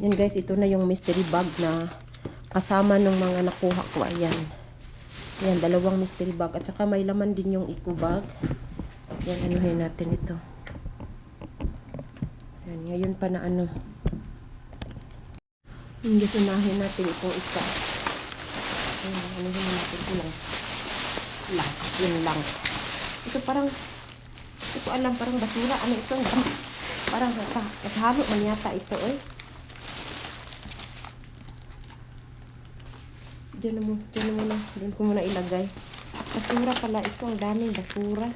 Yan guys, ito na yung mystery bag na kasama ng mga nakuha ko. Ayan. Ayan, dalawang mystery bag. At saka may laman din yung eco bag. Yan, anuhin natin ito. Yan, ngayon pa na ano. Hindi unahin natin itong isa. Ayan, anuhin natin ito lang. Lang, yun lang. Ito parang, ito ko alam, parang basura. Ano ito? Parang naghalo man yata ito eh. Diyan na mo, diyan na muna. Diyan ko muna ilagay. Basura pala ito. Ang daming basura.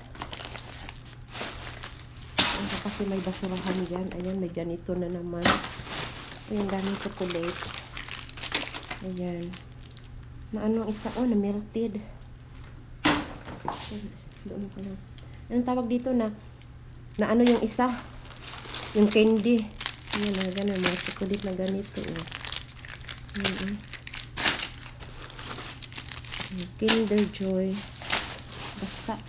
Ayan, kasi may basurahan dyan. Ayan, may ganito na naman. Ayan, daming chocolate. Ayan. Na ano ang isa? Oh, na melted. Doon ko lang. Anong tawag dito na? Na ano yung isa? Yung candy. Ayan, na ganun. Mga chocolate na ganito. Oh. Ayan, oh. Kinder Joy. Basta.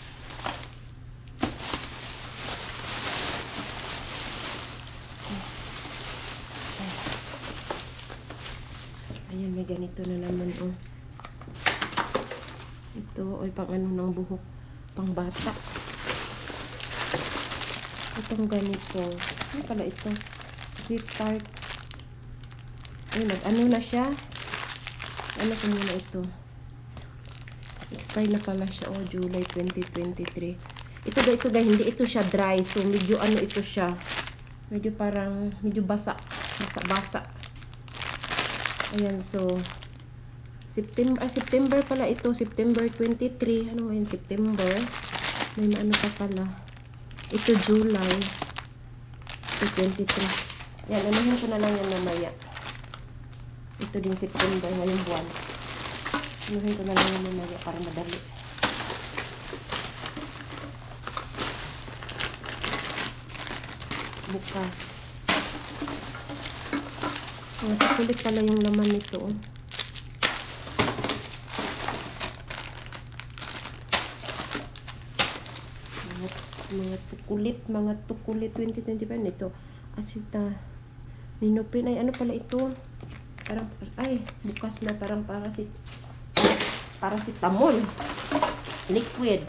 Ayan, may ganito na naman, oh. Ito, oy, pang ano ng buhok. Pang bata. Itong ganito. Ano pala ito? Sweet tart. Ay, nag-ano na siya. Ano ko muna ito? Expire na pala siya. Oh, July 2023. Ito ga, ito ga, hindi ito siya dry. So, medyo ano ito siya. Medyo parang, medyo basa. Basa-basa. Ayan, so, September, ah, September pala ito. September 23. Ano ngayon? September. May maano pa pala. Ito July. Ito 23. Yan, anuhin ko na lang yan mamaya. Ito din September, ngayong buwan. Anuhin ko na lang yan mamaya para madali. Bukas. Chocolate pala yung laman nito. oh. Mga, tukulit, mga tukulit 2025 nito. Asita. Minupin ay ano pala ito? Parang ay bukas na parang parasit paracetamol. Liquid.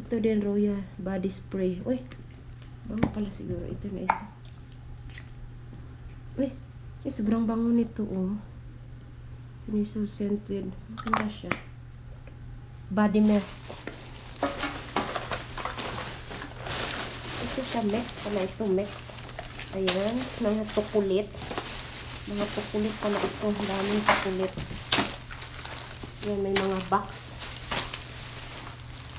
Ito din Royal body spray. Uy. Bango pala siguro ito na isa. Uy, eh, sobrang bango nito oh. Ito yung scented. Maganda siya. Body mist. Ito siya mix pala ito mix. Ayan, mga tukulit. Mga tukulit pala ito. Daming tukulit. Ayan, may mga box.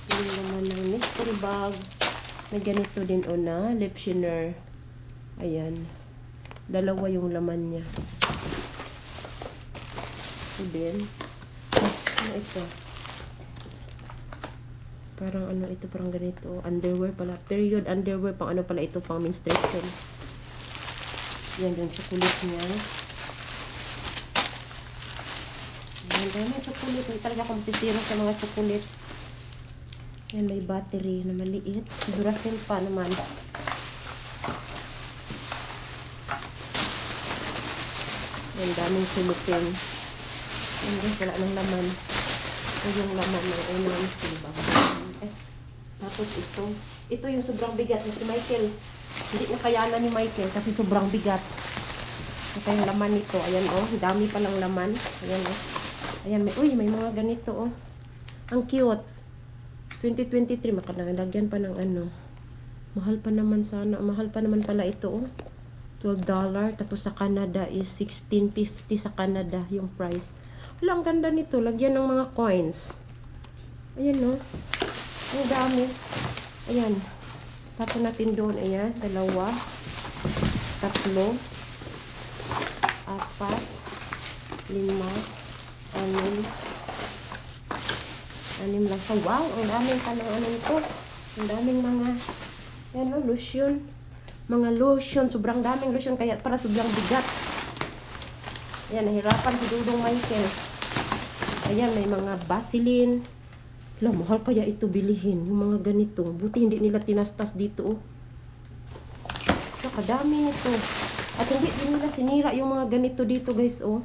Yung naman ng mystery bag. May ganito din o na, lip shiner. Ayan. Dalawa yung laman niya. Ito din. Ano ito? Parang ano ito, parang ganito. Underwear pala. Period underwear. Pang ano pala ito, pang menstruation. Yan yung chocolate niya. Yan, dami chocolate. Hindi talaga ako masisira sa mga chocolate. Yan, may battery na maliit. Duracell pa naman. Yan, daming silupin. Yan guys, wala nang laman. Ito yung laman ng unang diba? Eh, tapos ito. Ito yung sobrang bigat ni si Michael. Hindi na kayanan ni Michael kasi sobrang bigat. Ito yung laman nito. Ayan oh, dami palang laman. Ayan oh. Ayan, may, uy, may mga ganito oh. Ang cute. 2023, makalagyan pa ng ano. Mahal pa naman sana. Mahal pa naman pala ito oh. $12. Tapos sa Canada is 16.50 sa Canada yung price. Wala, ang ganda nito. Lagyan ng mga coins. Ayan no. Ang dami. Ayan. Tapos natin doon. Ayan. Dalawa. Tatlo. Apat. Lima. Anim. Anim lang. So, wow. Ang daming ano ito. Ang daming mga yan o, lotion. Mga lotion. Sobrang daming lotion. Kaya para sobrang bigat. Ayan, nahirapan si Dudong Michael. Ayan, may mga Vaseline. Hala, mahal kaya ito bilihin. Yung mga ganito. Buti hindi nila tinastas dito, oh. Nakadami nito. At hindi din nila sinira yung mga ganito dito guys oh.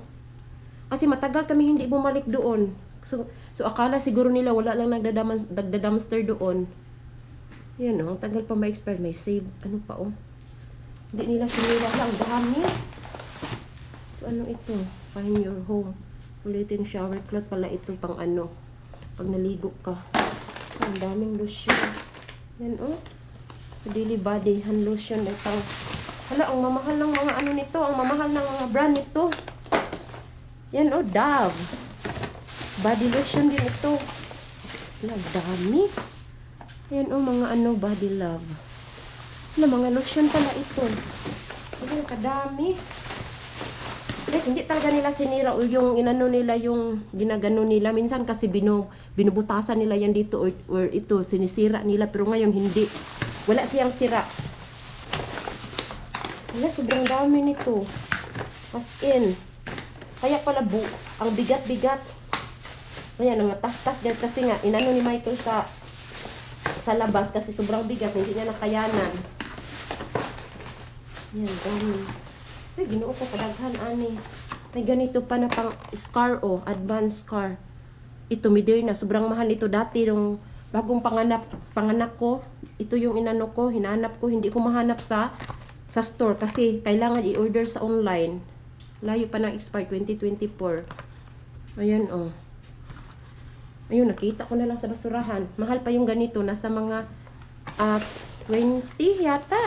Kasi matagal kami hindi bumalik doon. So, so akala siguro nila wala lang nagda-dumpster doon. Yan oh, ang tagal pa ma-expire. May save. Ano pa oh. Hindi nila sinira lang. Dami. So, ano ito? Find your home. Ulitin shower cloth pala ito pang ano. Pag naligo ka. Ang daming lotion. Yan oh. Daily body hand lotion. Ito. Hala, ang mamahal ng mga ano nito. Ang mamahal ng mga brand nito. Yan oh, Dove. Body lotion din ito. Hala, dami. Yan oh, mga ano, body love. Hala, mga lotion pala ito. Hala, kadami. Guys, hindi talaga nila sinira o yung inano nila yung ginagano nila. Minsan kasi binu, binubutasan nila yan dito or, or ito, sinisira nila. Pero ngayon hindi. Wala siyang sira. Wala, sobrang dami nito. As in. Kaya pala bu, ang bigat-bigat. Ayan, ang tas-tas guys kasi nga, inano ni Michael sa sa labas kasi sobrang bigat, hindi niya nakayanan. Yan, dami. Ay, ginoo ko kadaghan, ani. May ganito pa na pang scar, oh, advanced scar. Ito, Moderna, sobrang mahal ito dati nung bagong panganak, panganak ko. Ito yung inano ko, hinanap ko, hindi ko mahanap sa sa store kasi kailangan i-order sa online. Layo pa ng expire 2024. Ayan, oh. Ayun, nakita ko na lang sa basurahan. Mahal pa yung ganito. Nasa mga ah 20 yata.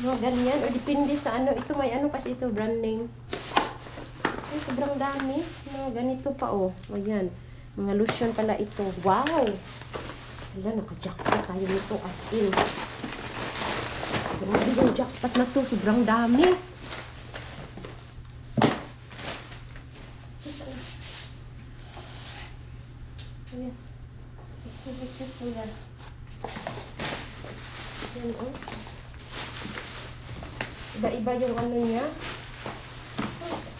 Mga ganyan. O depende sa ano. Ito may ano kasi ito, brand name. Ay, sobrang dami. Mga ganito pa, oh. Ayan. Mga lotion pala ito. Wow! Wala, naka-jackpot tayo nito as in. Grabe yung jackpot na to. Sobrang dami. Ayan. Excuse, excuse me lang. Yan, oh. Iba-iba yung ano niya. Sus.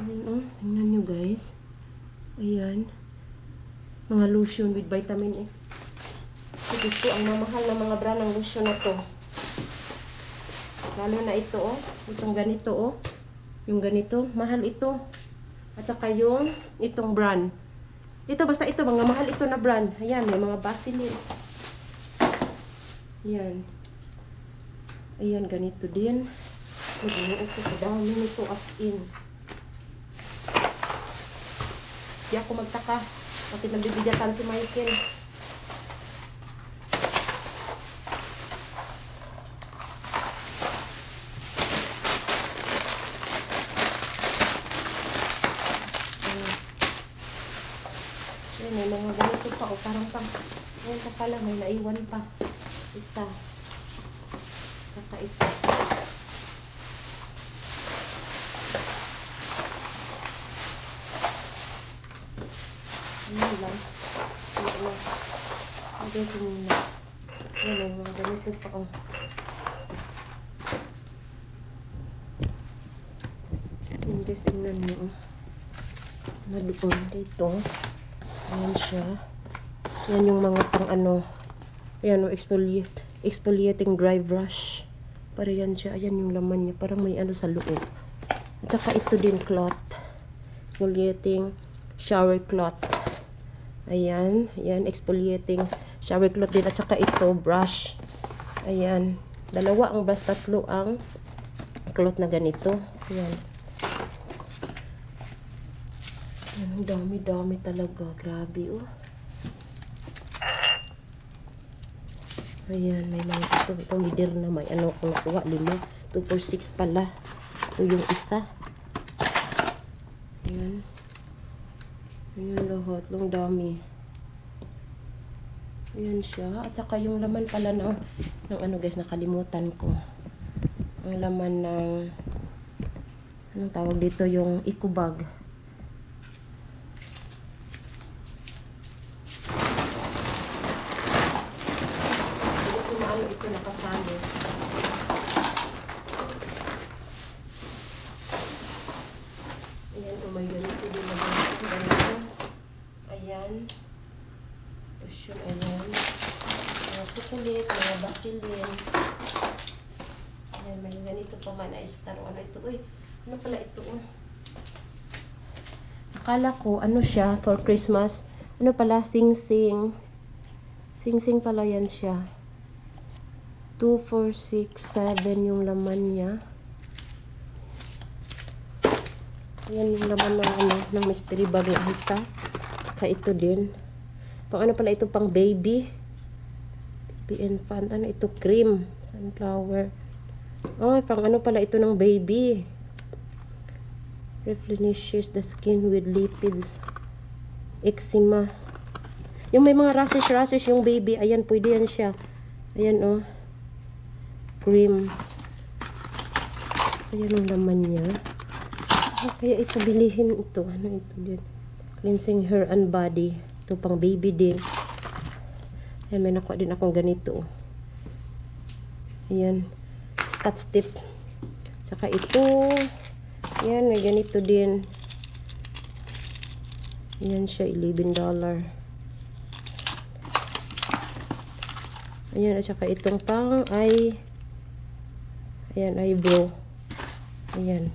Ayan, oh. Tingnan nyo, guys. Ayan. Mga lotion with vitamin E. So, gusto ang mamahal ng mga brand ng lotion na to. Lalo na ito, oh. Itong ganito, oh. Yung ganito. Mahal ito. At saka yung itong brand. Ito, basta ito, mga mahal ito na brand. Ayan, may mga Vaseline. Ayan. Ayan, ganito din. Nagano ko sa dami nito as in. Di ako magtaka. Bakit nabibigatan si Michael? Ayan. May mga ganito pa. O, parang pang, ayan pa pala, may naiwan pa. Isa. Ito. Ayan lang. Lang. Lagay ko muna. May mga ganito pa. O. Ayan, guys, tingnan oh. Na doon dito. Ayan siya. Yan yung mga pang ano. Ayan o, exfoliate, exfoliating dry brush. Para yan siya. Ayan yung laman niya. Parang may ano sa loob. At saka ito din cloth. Exfoliating shower cloth. Ayan. Ayan, exfoliating shower cloth din. At saka ito, brush. Ayan. Dalawa ang brush, tatlo ang cloth na ganito. Ayan. Ayan, ang dami-dami talaga. Grabe, oh. Ayan, may mga ito. Ito, midir na may ano ako nakuha. Lima. 2 for 6 pala. Ito yung isa. Ayan. Ayan lahat. Ang dami. Ayan siya. At saka yung laman pala ng, ng ano guys, nakalimutan ko. Ang laman ng anong tawag dito? Yung eco bag. Hindi ko ito nakasali. Ayan, oh my ganito din na ganito. ganito. Ayan. Tapos yun, ayan. Mga chocolate, mga basilin. Ayan, may ganito pa man na. Ano ito? Uy, ano pala ito? Oh? Akala ko, ano siya, for Christmas. Ano pala, sing-sing. Sing-sing pala yan siya. 2, 4, 6, 7 yung laman niya. Ayan yung laman ng, ano, ng mystery bag na isa. Saka ito din. Pang ano pala ito, pang baby. Baby infant. Ano ito, cream. Sunflower. Oh, pang ano pala ito ng baby. Replenishes the skin with lipids. Eczema. Yung may mga rashes-rashes yung baby, ayan, pwede yan siya. Ayan, oh. Cream. Ayan ang laman niya. Ah, kaya ito, bilihin ito. Ano ito din? Cleansing hair and body. Ito pang baby din. Ayan, may nakuha din akong ganito. Ayan. Scotch tip. Tsaka ito. Ayan, may ganito din. Ayan siya, $11. Ayan, at saka itong pang ay Ayan, eyebrow. Ayan.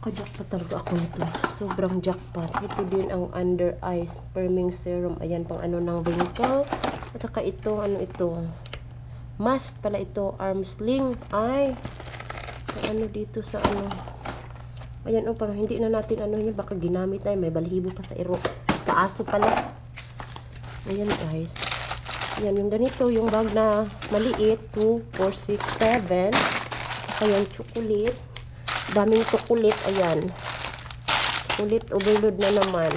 Naka-jackpot talaga ako nito. Sobrang jackpot. Ito din ang under eyes firming serum. Ayan, pang ano ng wrinkle. At saka ito, ano ito? Mask pala ito. Arm sling. Ay, ano dito sa ano. Ayan, oh, pang hindi na natin ano yun. Baka ginamit na yun. May balahibo pa sa iro. Sa aso pala. Ayan, guys. Ayan, yung ganito, yung bag na maliit, 2, 4, 6, 7. Ayan, chocolate. Daming chocolate, ayan. Chocolate overload na naman.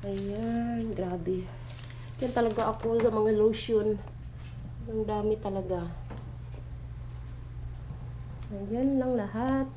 Ayan, grabe. Yan talaga ako sa mga lotion. Ang dami talaga. Ayan lang lahat.